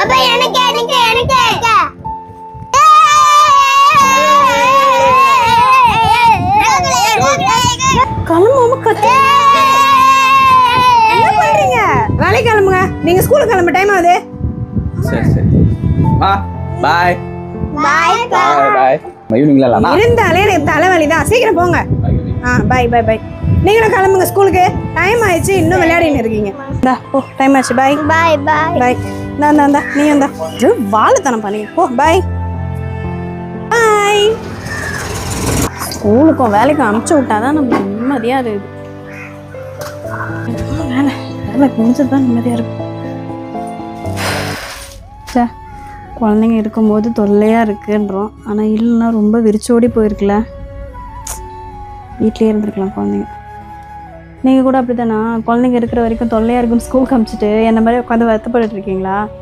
அப்ப எனக்கு எனக்கு எனக்கு. கிளம்பாம கத்து. என்ன பண்றீங்க? வேலைக்கு கிளம்புங்க. நீங்க ஸ்கூலுக்கு கிளம்ப டைம் ஆகுது. சரி சரி. வா. பாய் பாய் பாய் பாய் ஈவினிங்ல இருந்தாலே எனக்கு தலைவலி தான் சீக்கிரம் போங்க. ஆ பை பை பை நீங்களும் கிளம்புங்க ஸ்கூலுக்கு. டைம் ஆயிடுச்சு இன்னும் விளையாடின்னு இருக்கீங்க. போ டைம் ஆச்சு. பை பாய் பாய் பை இந்தா இந்தா நீ இந்தா. வாழைத்தனம் பண்ணி போ பாய் பாய் ஸ்கூலுக்கும் வேலைக்கும் அமுச்சு விட்டாதான் நம்ம நிம்மதியாக இருக்குது வேலை? வேலை முடிஞ்சது தான் நிம்மதியாக இருக்கும் சே குழந்தைங்க இருக்கும்போது தொல்லையாக இருக்குன்றோம். ஆனால் இல்லைன்னா ரொம்ப விரிச்சோடி போயிருக்குல்ல வீட்லேயே இருந்திருக்கலாம் குழந்தைங்க. நீங்கள் கூட அப்படி தானா குழந்தைங்க இருக்கிற வரைக்கும் தொல்லையாக இருக்குன்னு ஸ்கூலுக்கு அனுப்பிச்சிட்டு என்ன மாதிரி உட்காந்து வருத்தப்பட்டு இருக்கீங்களா?